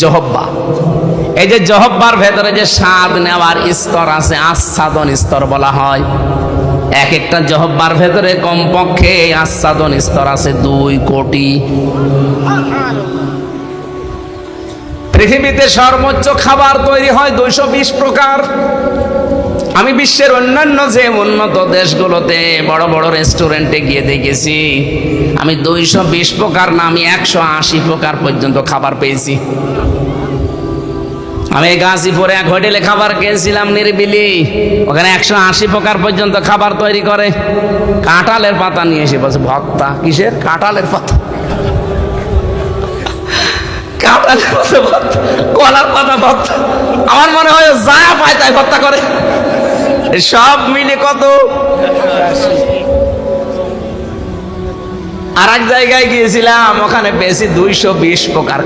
জহব্বা। এই যে জহব্বার ভেতরে যে স্বাদ নেওয়ার স্তর আছে আস্বাদন স্তর বলা হয়। এক একটা জহব্বার ভেতরে কমপক্ষে আস্বাদন স্তর আছে দুই কোটি। পৃথিবীতে সর্বোচ্চ খাবার তৈরি হয় দুইশো বিশ প্রকার। আমি বিশ্বের অন্যান্য যে উন্নত দেশগুলোতে বড় বড় রেস্টুরেন্টে গিয়ে দেখেছি, আমি দুইশো বিশ প্রকার না, আমি একশো আশি প্রকার পর্যন্ত খাবার পেয়েছি। আমি গাছিপুরে এক হোটেলে খাবার খেয়েছিলাম নিরিবিলি, ওখানে একশো আশি প্রকার পর্যন্ত খাবার তৈরি করে। কাঁঠালের পাতা নিয়ে এসে বলছে ভত্তা কিসের? কাঁঠালের পাতা। কাঁঠালের পাতা কলার পাতা ভর্তা আমার মনে হয় যা পায় তাই ভর্তা করে। সব মিলে কত? আর এক জায়গায় গিয়েছিলাম ওখানে পেয়েছি দুইশো বিশ প্রকার